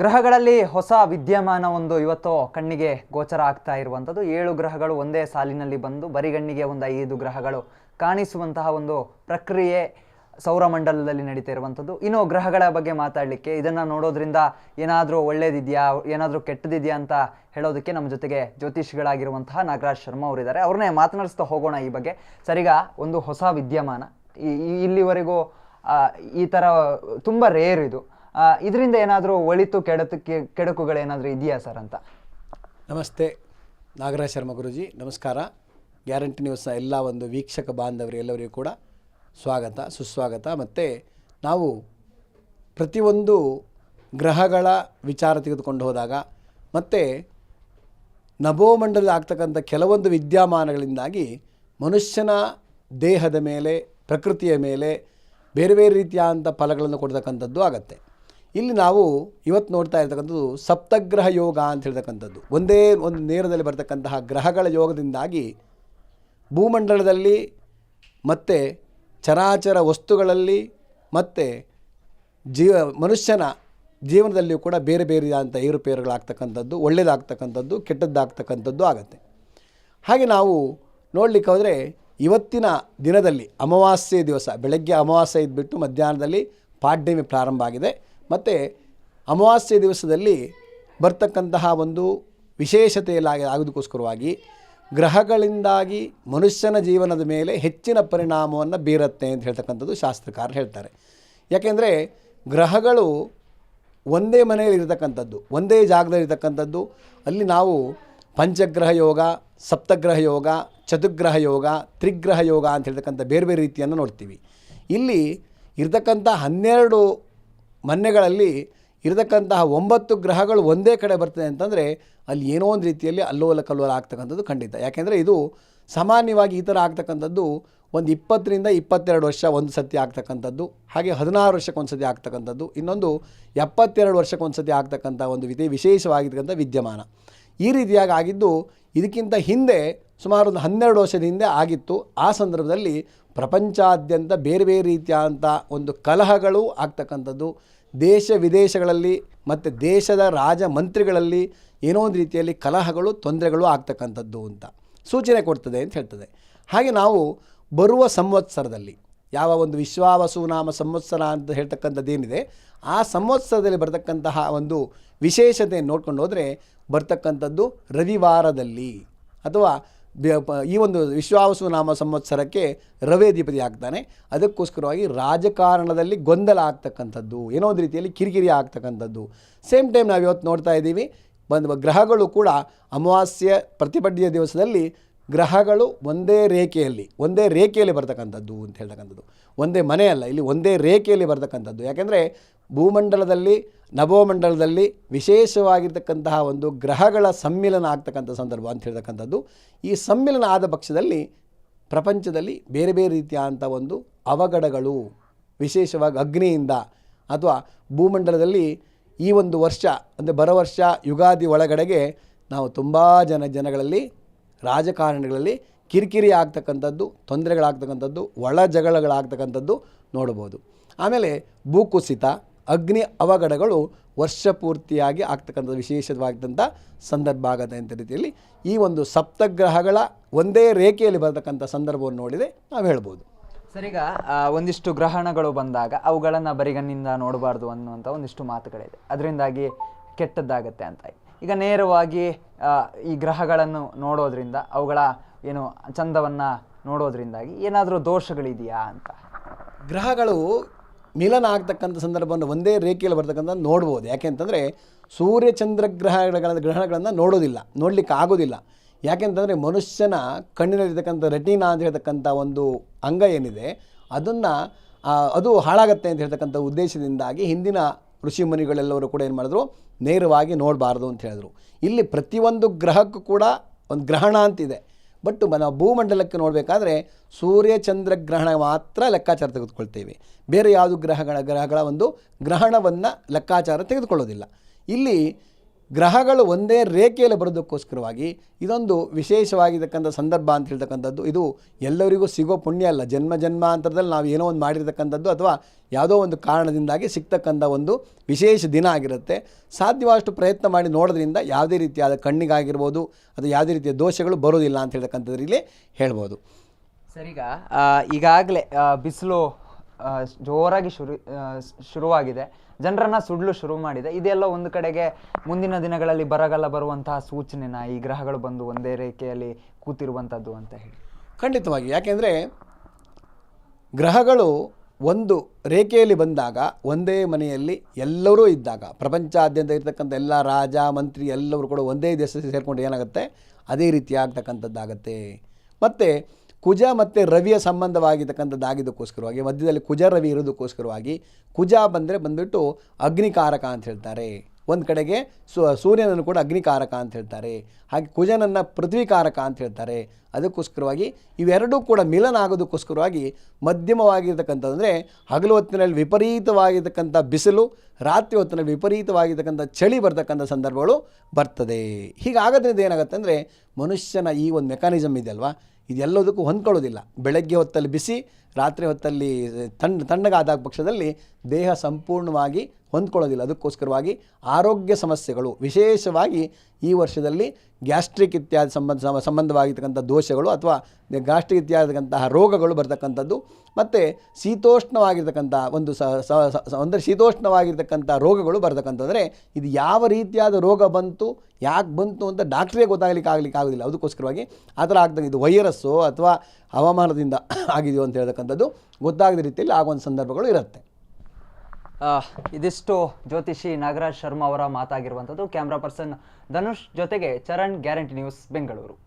ಗ್ರಹಗಳಲ್ಲಿ ಹೊಸ ವಿದ್ಯಮಾನ ಒಂದು ಇವತ್ತು ಕಣ್ಣಿಗೆ ಗೋಚರ ಆಗ್ತಾ ಇರುವಂಥದ್ದು. ಏಳು ಗ್ರಹಗಳು ಒಂದೇ ಸಾಲಿನಲ್ಲಿ ಬಂದು ಬರಿಗಣ್ಣಿಗೆ ಒಂದು ಐದು ಗ್ರಹಗಳು ಕಾಣಿಸುವಂತಹ ಒಂದು ಪ್ರಕ್ರಿಯೆ ಸೌರಮಂಡಲದಲ್ಲಿ ನಡೀತಾ ಇರುವಂಥದ್ದು. ಇನ್ನು ಗ್ರಹಗಳ ಬಗ್ಗೆ ಮಾತಾಡಲಿಕ್ಕೆ, ಇದನ್ನು ನೋಡೋದ್ರಿಂದ ಏನಾದರೂ ಒಳ್ಳೇದಿದೆಯಾ, ಏನಾದರೂ ಕೆಟ್ಟದಿದೆಯಾ ಅಂತ ಹೇಳೋದಕ್ಕೆ ನಮ್ಮ ಜೊತೆಗೆ ಜ್ಯೋತಿಷಿಗಳಾಗಿರುವಂತಹ ನಾಗರಾಜ್ ಶರ್ಮಾ ಅವರಿದ್ದಾರೆ. ಅವ್ರನ್ನೇ ಮಾತನಾಡಿಸ್ತಾ ಹೋಗೋಣ ಈ ಬಗ್ಗೆ. ಸರಿಗ, ಒಂದು ಹೊಸ ವಿದ್ಯಮಾನ. ಇಲ್ಲಿವರೆಗೂ ಈ ಥರ ತುಂಬ ರೇರ್ ಇದು. ಇದರಿಂದ ಏನಾದರೂ ಒಳಿತು ಕೆಡತಕ್ಕೆ ಕೆಡಕುಗಳೇನಾದರೂ ಇದೆಯಾ ಸರ್ ಅಂತ? ನಮಸ್ತೆ, ನಾಗರಾಜ್ ಶರ್ಮ ಗುರುಜಿ, ನಮಸ್ಕಾರ. ಗ್ಯಾರಂಟಿ ನ್ಯೂಸ್ನ ಎಲ್ಲ ಒಂದು ವೀಕ್ಷಕ ಬಾಂಧವರು ಎಲ್ಲರಿಗೂ ಕೂಡ ಸ್ವಾಗತ, ಸುಸ್ವಾಗತ. ಮತ್ತು ನಾವು ಪ್ರತಿಯೊಂದು ಗ್ರಹಗಳ ವಿಚಾರ ತೆಗೆದುಕೊಂಡು ಹೋದಾಗ ಮತ್ತು ನಭೋಮಂಡಲದಲ್ಲಿ ಆಗ್ತಕ್ಕಂಥ ಕೆಲವೊಂದು ವಿದ್ಯಮಾನಗಳಿಂದಾಗಿ ಮನುಷ್ಯನ ದೇಹದ ಮೇಲೆ, ಪ್ರಕೃತಿಯ ಮೇಲೆ ಬೇರೆ ಬೇರೆ ರೀತಿಯಾದಂಥ ಫಲಗಳನ್ನು ಕೊಡ್ತಕ್ಕಂಥದ್ದು ಆಗತ್ತೆ. ಇಲ್ಲಿ ನಾವು ಇವತ್ತು ನೋಡ್ತಾ ಇರ್ತಕ್ಕಂಥದ್ದು ಸಪ್ತಗ್ರಹ ಯೋಗ ಅಂತ ಹೇಳ್ತಕ್ಕಂಥದ್ದು. ಒಂದೇ ಒಂದು ನೇರದಲ್ಲಿ ಬರ್ತಕ್ಕಂತಹ ಗ್ರಹಗಳ ಯೋಗದಿಂದಾಗಿ ಭೂಮಂಡಲದಲ್ಲಿ ಮತ್ತು ಚರಾಚರ ವಸ್ತುಗಳಲ್ಲಿ ಮತ್ತು ಜೀವ, ಮನುಷ್ಯನ ಜೀವನದಲ್ಲಿಯೂ ಕೂಡ ಬೇರೆ ಬೇರೆ ಅಂತ ಏರುಪೇರುಗಳಾಗ್ತಕ್ಕಂಥದ್ದು, ಒಳ್ಳೆಯದಾಗ್ತಕ್ಕಂಥದ್ದು, ಕೆಟ್ಟದ್ದಾಗ್ತಕ್ಕಂಥದ್ದು ಆಗುತ್ತೆ. ಹಾಗೆ ನಾವು ನೋಡಲಿಕ್ಕೆ ಹೋದರೆ ಇವತ್ತಿನ ದಿನದಲ್ಲಿ ಅಮಾವಾಸ್ಯೆ ದಿವಸ, ಬೆಳಗ್ಗೆ ಅಮಾವಾಸ್ಯೆ ಇದ್ಬಿಟ್ಟು ಮಧ್ಯಾಹ್ನದಲ್ಲಿ ಪಾಡ್ಯಮಿ ಪ್ರಾರಂಭ ಆಗಿದೆ. ಮತ್ತು ಅಮಾವಾಸ್ಯೆ ದಿವಸದಲ್ಲಿ ಬರ್ತಕ್ಕಂತಹ ಒಂದು ವಿಶೇಷತೆಯಲ್ಲಾಗಿ ಆಗೋದಕ್ಕೋಸ್ಕರವಾಗಿ ಗ್ರಹಗಳಿಂದಾಗಿ ಮನುಷ್ಯನ ಜೀವನದ ಮೇಲೆ ಹೆಚ್ಚಿನ ಪರಿಣಾಮವನ್ನು ಬೀರುತ್ತೆ ಅಂತ ಹೇಳ್ತಕ್ಕಂಥದ್ದು ಶಾಸ್ತ್ರಕಾರರು ಹೇಳ್ತಾರೆ. ಯಾಕೆಂದರೆ ಗ್ರಹಗಳು ಒಂದೇ ಮನೆಯಲ್ಲಿ ಇರತಕ್ಕಂಥದ್ದು, ಒಂದೇ ಜಾಗದಲ್ಲಿ ಇರತಕ್ಕಂಥದ್ದು. ಅಲ್ಲಿ ನಾವು ಪಂಚಗ್ರಹ ಯೋಗ, ಸಪ್ತಗ್ರಹ ಯೋಗ, ಚತುಗ್ರಹ ಯೋಗ, ತ್ರಿಗ್ರಹ ಯೋಗ ಅಂತ ಹೇಳ್ತಕ್ಕಂಥ ಬೇರೆ ಬೇರೆ ರೀತಿಯನ್ನು ನೋಡ್ತೀವಿ. ಇಲ್ಲಿ ಇರತಕ್ಕಂಥ ಹನ್ನೆರಡು ಮನೆಗಳಲ್ಲಿ ಇರತಕ್ಕಂತಹ ಒಂಬತ್ತು ಗ್ರಹಗಳು ಒಂದೇ ಕಡೆ ಬರ್ತದೆ ಅಂತಂದರೆ ಅಲ್ಲಿ ಏನೋ ಒಂದು ರೀತಿಯಲ್ಲಿ ಅಲ್ಲೋಲ ಕಲ್ಲೋಲ ಆಗ್ತಕ್ಕಂಥದ್ದು ಖಂಡಿತ. ಯಾಕೆಂದರೆ ಇದು ಸಾಮಾನ್ಯವಾಗಿ ಈ ಥರ ಆಗ್ತಕ್ಕಂಥದ್ದು ಒಂದು ಇಪ್ಪತ್ತರಿಂದ ಇಪ್ಪತ್ತೆರಡು ವರ್ಷ ಒಂದು ಸತಿ ಆಗ್ತಕ್ಕಂಥದ್ದು, ಹಾಗೆ ಹದಿನಾರು ವರ್ಷಕ್ಕೆ ಒಂದು ಸತಿ ಆಗ್ತಕ್ಕಂಥದ್ದು, ಇನ್ನೊಂದು ಎಪ್ಪತ್ತೆರಡು ವರ್ಷಕ್ಕೆ ಒಂದು ಸತಿ ಆಗ್ತಕ್ಕಂಥ ಒಂದು ವಿಧಿ ವಿಶೇಷವಾಗಿರ್ತಕ್ಕಂಥ ವಿದ್ಯಮಾನ. ಈ ರೀತಿಯಾಗಿ ಆಗಿದ್ದು, ಇದಕ್ಕಿಂತ ಹಿಂದೆ ಸುಮಾರು ಒಂದು ಹನ್ನೆರಡು ವರ್ಷದ ಹಿಂದೆ ಆಗಿತ್ತು. ಆ ಸಂದರ್ಭದಲ್ಲಿ ಪ್ರಪಂಚಾದ್ಯಂತ ಬೇರೆ ಬೇರೆ ರೀತಿಯಾದಂಥ ಒಂದು ಕಲಹಗಳು ಆಗ್ತಕ್ಕಂಥದ್ದು. ದೇಶ ವಿದೇಶಗಳಲ್ಲಿ ಮತ್ತು ದೇಶದ ರಾಜ ಮಂತ್ರಿಗಳಲ್ಲಿ ಏನೋ ಒಂದು ರೀತಿಯಲ್ಲಿ ಕಲಹಗಳು, ತೊಂದರೆಗಳು ಆಗ್ತಕ್ಕಂಥದ್ದು ಅಂತ ಸೂಚನೆ ಕೊಡ್ತದೆ ಅಂತ ಹೇಳ್ತದೆ. ಹಾಗೆ ನಾವು ಬರುವ ಸಂವತ್ಸರದಲ್ಲಿ ಯಾವ ಒಂದು ವಿಶ್ವಾವಸುನಾಮ ಸಂವತ್ಸರ ಅಂತ ಹೇಳ್ತಕ್ಕಂಥದ್ದೇನಿದೆ, ಆ ಸಂವತ್ಸರದಲ್ಲಿ ಬರ್ತಕ್ಕಂತಹ ಒಂದು ವಿಶೇಷತೆ ನೋಡ್ಕೊಂಡು ಹೋದರೆ ಬರ್ತಕ್ಕಂಥದ್ದು ರವಿವಾರದಲ್ಲಿ ಅಥವಾ ಈ ಒಂದು ವಿಶ್ವಾವಸುನಾಮ ಸಂವತ್ಸರಕ್ಕೆ ರವಿ ಅಧಿಪತಿ ಆಗ್ತಾನೆ. ಅದಕ್ಕೋಸ್ಕರವಾಗಿ ರಾಜಕಾರಣದಲ್ಲಿ ಗೊಂದಲ ಆಗ್ತಕ್ಕಂಥದ್ದು, ಏನೋ ಒಂದು ರೀತಿಯಲ್ಲಿ ಕಿರಿಕಿರಿ ಆಗ್ತಕ್ಕಂಥದ್ದು. ಸೇಮ್ ಟೈಮ್ ನಾವು ಇವತ್ತು ನೋಡ್ತಾ ಇದ್ದೀವಿ, ಬಂದು ಗ್ರಹಗಳು ಕೂಡ ಅಮಾವಾಸ್ಯೆ ಪ್ರತಿಪಡ್ಯ ದಿವಸದಲ್ಲಿ ಗ್ರಹಗಳು ಒಂದೇ ರೇಖೆಯಲ್ಲಿ ಒಂದೇ ರೇಖೆಯಲ್ಲಿ ಬರ್ತಕ್ಕಂಥದ್ದು ಅಂತ ಹೇಳ್ತಕ್ಕಂಥದ್ದು. ಒಂದೇ ಮನೆಯಲ್ಲ ಇಲ್ಲಿ ಒಂದೇ ರೇಖೆಯಲ್ಲಿ ಬರ್ತಕ್ಕಂಥದ್ದು. ಯಾಕೆಂದರೆ ಭೂಮಂಡಲದಲ್ಲಿ ನಭೋಮಂಡಲದಲ್ಲಿ ವಿಶೇಷವಾಗಿರ್ತಕ್ಕಂತಹ ಒಂದು ಗ್ರಹಗಳ ಸಮ್ಮಿಲನ ಆಗ್ತಕ್ಕಂಥ ಸಂದರ್ಭ ಅಂತ ಹೇಳ್ತಕ್ಕಂಥದ್ದು. ಈ ಸಮ್ಮಿಲನ ಆದ ಪಕ್ಷದಲ್ಲಿ ಪ್ರಪಂಚದಲ್ಲಿ ಬೇರೆ ಬೇರೆ ರೀತಿಯಾದಂಥ ಒಂದು ಅವಘಡಗಳು, ವಿಶೇಷವಾಗಿ ಅಗ್ನಿಯಿಂದ ಅಥವಾ ಭೂಮಂಡಲದಲ್ಲಿ ಈ ಒಂದು ವರ್ಷ, ಅಂದರೆ ಬರೋ ವರ್ಷ, ಯುಗಾದಿ ಒಳಗಡೆಗೆ ನಾವು ತುಂಬ ಜನ ಜನಗಳಲ್ಲಿ ರಾಜಕಾರಣಿಗಳಲ್ಲಿ ಕಿರಿಕಿರಿ ಆಗ್ತಕ್ಕಂಥದ್ದು, ತೊಂದರೆಗಳಾಗ್ತಕ್ಕಂಥದ್ದು, ಒಳ ಜಗಳಗಳಾಗ್ತಕ್ಕಂಥದ್ದು ನೋಡ್ಬೋದು ಆಮೇಲೆ ಭೂಕುಸಿತ, ಅಗ್ನಿ ಅವಘಡಗಳು ವರ್ಷ ಪೂರ್ತಿಯಾಗಿ ಆಗ್ತಕ್ಕಂಥದ್ದು ವಿಶೇಷವಾಗಿದ್ದಂಥ ಸಂದರ್ಭ ಆಗತ್ತೆ ಅಂತ ರೀತಿಯಲ್ಲಿ ಈ ಒಂದು ಸಪ್ತಗ್ರಹಗಳ ಒಂದೇ ರೇಖೆಯಲ್ಲಿ ಬರತಕ್ಕಂಥ ಸಂದರ್ಭವನ್ನು ನೋಡಿದೆ ನಾವು ಹೇಳ್ಬೋದು. ಸರಿಗ ಒಂದಿಷ್ಟು ಗ್ರಹಣಗಳು ಬಂದಾಗ ಅವುಗಳನ್ನು ಬರಿಗಣ್ಣಿಂದ ನೋಡಬಾರ್ದು ಅನ್ನುವಂಥ ಒಂದಿಷ್ಟು ಮಾತುಗಳಿದೆ. ಅದರಿಂದಾಗಿ ಕೆಟ್ಟದ್ದಾಗತ್ತೆ ಅಂತ. ಈಗ ನೇರವಾಗಿ ಈ ಗ್ರಹಗಳನ್ನು ನೋಡೋದ್ರಿಂದ, ಅವುಗಳ, ಏನು, ಚಂದವನ್ನು ನೋಡೋದ್ರಿಂದಾಗಿ ಏನಾದರೂ ದೋಷಗಳಿದೆಯಾ ಅಂತ? ಗ್ರಹಗಳು ಮಿಲನ ಆಗ್ತಕ್ಕಂಥ ಸಂದರ್ಭವನ್ನು ಒಂದೇ ರೇಖೆಯಲ್ಲಿ ಬರ್ತಕ್ಕಂಥ ನೋಡ್ಬೋದು. ಯಾಕೆಂತಂದರೆ ಸೂರ್ಯ ಚಂದ್ರ ಗ್ರಹಗಳ ಗ್ರಹಣಗಳನ್ನು ನೋಡೋದಿಲ್ಲ, ನೋಡಲಿಕ್ಕೆ ಆಗೋದಿಲ್ಲ. ಯಾಕೆಂತಂದರೆ ಮನುಷ್ಯನ ಕಣ್ಣಿನಲ್ಲಿರ್ತಕ್ಕಂಥ ರೆಟಿನಾ ಅಂತ ಹೇಳ್ತಕ್ಕಂಥ ಒಂದು ಅಂಗ ಏನಿದೆ, ಅದನ್ನು ಅದು ಹಾಳಾಗತ್ತೆ ಅಂತ ಹೇಳ್ತಕ್ಕಂಥ ಉದ್ದೇಶದಿಂದಾಗಿ ಹಿಂದಿನ ಋಷಿ ಮುನಿಗಳೆಲ್ಲವರು ಕೂಡ ಏನು ಮಾಡಿದ್ರು? ನೇರವಾಗಿ ನೋಡಬಾರ್ದು ಅಂತ ಹೇಳಿದ್ರು. ಇಲ್ಲಿ ಪ್ರತಿಯೊಂದು ಗ್ರಹಕ್ಕೂ ಕೂಡ ಒಂದು ಗ್ರಹಣ ಅಂತಿದೆ. ಬಟ್ ನಾವು ಭೂಮಂಡಲಕ್ಕೆ ನೋಡಬೇಕಾದ್ರೆ ಸೂರ್ಯ, ಚಂದ್ರ ಗ್ರಹಣ ಮಾತ್ರ ಲೆಕ್ಕಾಚಾರ ತೆಗೆದುಕೊಳ್ತೇವೆ. ಬೇರೆ ಯಾವುದು ಗ್ರಹಗಳ ಗ್ರಹಗಳ ಒಂದು ಗ್ರಹಣವನ್ನು ಲೆಕ್ಕಾಚಾರ ತೆಗೆದುಕೊಳ್ಳೋದಿಲ್ಲ. ಇಲ್ಲಿ ಗ್ರಹಗಳು ಒಂದೇ ರೇಖೆಯಲ್ಲಿ ಬರೋದಕ್ಕೋಸ್ಕರವಾಗಿ ಇದೊಂದು ವಿಶೇಷವಾಗಿರ್ತಕ್ಕಂಥ ಸಂದರ್ಭ ಅಂತ ಹೇಳ್ತಕ್ಕಂಥದ್ದು. ಇದು ಎಲ್ಲರಿಗೂ ಸಿಗೋ ಪುಣ್ಯ ಅಲ್ಲ. ಜನ್ಮ ಜನ್ಮಾಂತರದಲ್ಲಿ ನಾವು ಏನೋ ಒಂದು ಮಾಡಿರ್ತಕ್ಕಂಥದ್ದು ಅಥವಾ ಯಾವುದೋ ಒಂದು ಕಾರಣದಿಂದಾಗಿ ಸಿಗ್ತಕ್ಕಂಥ ಒಂದು ವಿಶೇಷ ದಿನ ಆಗಿರುತ್ತೆ. ಸಾಧ್ಯವಾದಷ್ಟು ಪ್ರಯತ್ನ ಮಾಡಿ ನೋಡೋದ್ರಿಂದ ಯಾವುದೇ ರೀತಿಯಾದ ಕಣ್ಣಿಗಾಗಿರ್ಬೋದು ಅಥವಾ ಯಾವುದೇ ರೀತಿಯ ದೋಷಗಳು ಬರೋದಿಲ್ಲ ಅಂತ ಹೇಳ್ತಕ್ಕಂಥದ್ರಲ್ಲಿ ಹೇಳ್ಬೋದು. ಸರಿಗ? ಈಗಾಗಲೇ ಬಿಸಿಲು ಜೋರಾಗಿ ಶುರು ಶುರುವಾಗಿದೆ. ಜನರನ್ನ ಸುಡಲು ಶುರು ಮಾಡಿದೆ. ಇದೆಲ್ಲ ಒಂದು ಕಡೆಗೆ ಮುಂದಿನ ದಿನಗಳಲ್ಲಿ ಬರಗಾಲ ಬರುವಂತಹ ಸೂಚನೆನ ಈ ಗ್ರಹಗಳು ಬಂದು ಒಂದೇ ರೇಖೆಯಲ್ಲಿ ಕೂತಿರುವಂಥದ್ದು ಅಂತ ಹೇಳಿ. ಖಂಡಿತವಾಗಿ. ಯಾಕೆಂದರೆ ಗ್ರಹಗಳು ಒಂದು ರೇಖೆಯಲ್ಲಿ ಬಂದಾಗ, ಒಂದೇ ಮನೆಯಲ್ಲಿ ಎಲ್ಲರೂ ಇದ್ದಾಗ, ಪ್ರಪಂಚಾದ್ಯಂತ ಇರತಕ್ಕಂಥ ಎಲ್ಲ ರಾಜ, ಮಂತ್ರಿ ಎಲ್ಲರೂ ಕೂಡ ಒಂದೇ ದೇಶದಲ್ಲಿ ಸೇರಿಕೊಂಡು ಏನಾಗುತ್ತೆ? ಅದೇ ರೀತಿ ಆಗ್ತಕ್ಕಂಥದ್ದಾಗತ್ತೆ. ಮತ್ತು ಕುಜ ಮತ್ತು ರವಿಯ ಸಂಬಂಧವಾಗಿರ್ತಕ್ಕಂಥದ್ದಾಗಿದ್ದಕ್ಕೋಸ್ಕರವಾಗಿ, ಮಧ್ಯದಲ್ಲಿ ಕುಜ ರವಿ ಇರೋದಕ್ಕೋಸ್ಕರವಾಗಿ, ಕುಜ ಬಂದರೆ ಬಂದುಬಿಟ್ಟು ಅಗ್ನಿಕಾರಕ ಅಂತ ಹೇಳ್ತಾರೆ. ಒಂದು ಕಡೆಗೆ ಸೂರ್ಯನನ್ನು ಕೂಡ ಅಗ್ನಿಕಾರಕ ಅಂತ ಹೇಳ್ತಾರೆ. ಹಾಗೆ ಕುಜನನ್ನು ಪೃಥ್ವಿಕಾರಕ ಅಂತ ಹೇಳ್ತಾರೆ. ಅದಕ್ಕೋಸ್ಕರವಾಗಿ ಇವೆರಡೂ ಕೂಡ ಮಿಲನ ಆಗೋದಕ್ಕೋಸ್ಕರವಾಗಿ ಮಧ್ಯಮವಾಗಿರ್ತಕ್ಕಂಥದ್ದಂದರೆ ಹಗಲು ಹೊತ್ತಿನಲ್ಲಿ ವಿಪರೀತವಾಗಿರ್ತಕ್ಕಂಥ ಬಿಸಿಲು, ರಾತ್ರಿ ಹೊತ್ತಿನಲ್ಲಿ ವಿಪರೀತವಾಗಿರ್ತಕ್ಕಂಥ ಚಳಿ ಬರ್ತಕ್ಕಂಥ ಸಂದರ್ಭಗಳು ಬರ್ತದೆ. ಹೀಗಾಗೋದ್ರಿಂದ ಏನಾಗುತ್ತೆ ಅಂದರೆ ಮನುಷ್ಯನ ಈ ಒಂದು ಮೆಕ್ಯಾನಿಸಮ್ ಇದೆ ಅಲ್ವಾ ಇದೆಲ್ಲದಕ್ಕೂ ಹೊಂದ್ಕೊಳ್ಳೋದಿಲ್ಲ. ಬೆಳಗ್ಗೆ ಹೊತ್ತಲ್ಲಿ ಬಿಸಿ ರಾತ್ರಿ ಹೊತ್ತಲ್ಲಿ ತಣ್ಣ ತಣ್ಣಗಾದ ಪಕ್ಷದಲ್ಲಿ ದೇಹ ಸಂಪೂರ್ಣವಾಗಿ ಹೊಂದ್ಕೊಳ್ಳೋದಿಲ್ಲ. ಅದಕ್ಕೋಸ್ಕರವಾಗಿ ಆರೋಗ್ಯ ಸಮಸ್ಯೆಗಳು, ವಿಶೇಷವಾಗಿ ಈ ವರ್ಷದಲ್ಲಿ ಗ್ಯಾಸ್ಟ್ರಿಕ್ ಇತ್ಯಾದಿ ಸಂಬಂಧ ಸಂಬಂಧವಾಗಿರ್ತಕ್ಕಂಥ ದೋಷಗಳು ಅಥವಾ ಗ್ಯಾಸ್ಟ್ರಿಕ್ ಇತ್ಯಾದಿರ್ತಕ್ಕಂತಹ ರೋಗಗಳು ಬರ್ತಕ್ಕಂಥದ್ದು ಮತ್ತು ಶೀತೋಷ್ಣವಾಗಿರ್ತಕ್ಕಂಥ ಒಂದು ಸ ಅಂದರೆ ಶೀತೋಷ್ಣವಾಗಿರ್ತಕ್ಕಂಥ ರೋಗಗಳು ಬರ್ತಕ್ಕಂಥದ್ರೆ ಇದು ಯಾವ ರೀತಿಯಾದ ರೋಗ ಬಂತು, ಯಾಕೆ ಬಂತು ಅಂತ ಡಾಕ್ಟ್ರಿಗೆ ಗೊತ್ತಾಗಲಿಕ್ಕೆ ಆಗಲಿಕ್ಕೆ ಆಗೋದಿಲ್ಲ. ಅದಕ್ಕೋಸ್ಕರವಾಗಿ ಆ ಥರ ಆಗ್ತದೆ. ಇದು ವೈರಸ್ಸು ಅಥವಾ ಹವಾಮಾನದಿಂದ ಆಗಿದೆಯೋ ಅಂತ ಹೇಳ್ತಕ್ಕಂಥದ್ದು ಗೊತ್ತಾಗದ ರೀತಿಯಲ್ಲಿ ಆಗುವಂಥ ಸಂದರ್ಭಗಳು ಇರುತ್ತೆ. ಇದಿಷ್ಟು ಜ್ಯೋತಿಷಿ ನಾಗರಾಜ್ ಶರ್ಮಾ ಅವರ ಮಾತಾಗಿರುವಂಥದ್ದು. ಕ್ಯಾಮ್ರಾ ಪರ್ಸನ್ ಧನುಷ್ ಜೊತೆಗೆ ಚರಣ್ ಗ್ಯಾರಂಟಿ ನ್ಯೂಸ್, ಬೆಂಗಳೂರು.